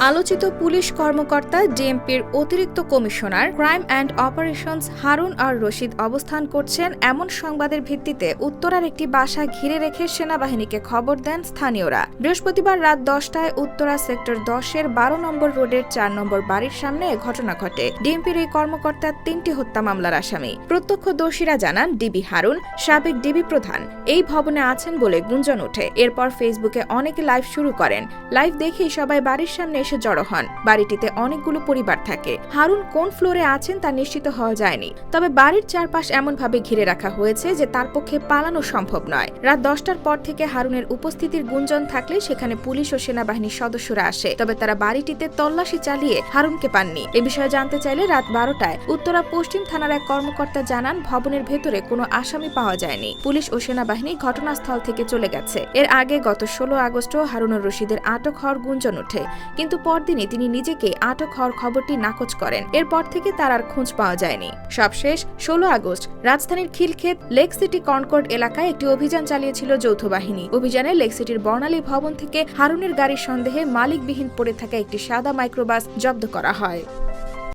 আলোচিত পুলিশ কর্মকর্তা, ডিএমপির অতিরিক্ত commissioner, crime and operations Harun ar Rashid অবস্থান করছেন এমন সংবাদের ভিত্তিতে উত্তরার একটি বাসা ঘিরে রেখে সেনাবাহিনীকে খবর দেন স্থানীয়রা। বৃহস্পতিবার রাত দশটায় উত্তরা সেক্টর দশের বারো নম্বর রোডের চার নম্বর বাড়ির সামনে ঘটনা ঘটে। ডিএমপির এই কর্মকর্তা তিনটি হত্যা মামলার আসামি। প্রত্যক্ষদর্শীরা জানান, ডিবি হারুন, সাবেক ডিবি প্রধান। এই ভবনে আছেন বলে গুঞ্জন ওঠে। এরপর ফেসবুকে অনেকে লাইভ শুরু করেন। লাইভ দেখেই সবাই বাড়ির সামনে এসে জড়ো হন। বাড়িটিতে অনেকগুলো পরিবার থাকে। হারুন কোন ফ্লোরে আছেন তা নিশ্চিত হওয়া যায়নি। তবে বাড়ির চারপাশ এমনভাবে ঘিরে রাখা হয়েছে যে তার পক্ষে পালানো সম্ভব নয়। রাত দশটার পর থেকে হারুনের উপস্থিতির গুঞ্জন থাকলে সেখানে পুলিশ ও সেনাবাহিনীর সদস্যরা আসে। তবে তারা বাড়িটিতে তল্লাশি চালিয়ে হারুনকে পাননি। এ বিষয়ে জানতে চাইলে রাত বারোটায় উত্তরা পশ্চিম থানার এক কর্মকর্তা জানান, ভবনের ভেতরে কোনো আসামি পাওয়া যায়নি। পুলিশ ও সেনাবাহিনী ঘটনাস্থল থেকে চলে গেছে। এর আগে গত ষোলো আগস্টও হারুনুর রশিদের আটক হওয়ার গুঞ্জন ওঠে। কিন্তু পরদিনই তিনি নিজেকে আটক হওয়ার খবরটি নাকচ করেন। এরপর থেকে তার আর খোঁজ পাওয়া যায়নি। সবশেষ ষোলো আগস্ট, রাজধানীর খিলক্ষেত, লেক সিটি কনকর্ড এলাকায় একটি অভিযান চালিয়েছিল যৌথ বাহিনী। অভিযানে লেক সিটির বর্ণালী ভবন থেকে হারুনের গাড়ির সন্দেহে মালিকবিহীন পড়ে থাকা একটি সাদা মাইক্রোবাস জব্দ করা হয়।